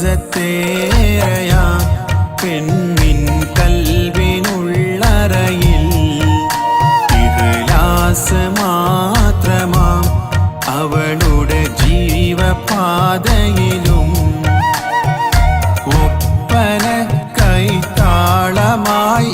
ഇസ്സത്തേറയ പെണ്ണിൻ കൽവിനുള്ളറയിൽ ഇഹ്ലാസ് മാത്രമാം അവളുടെ ജീവപാതയിലും ഒപ്പന കൈത്താളമായി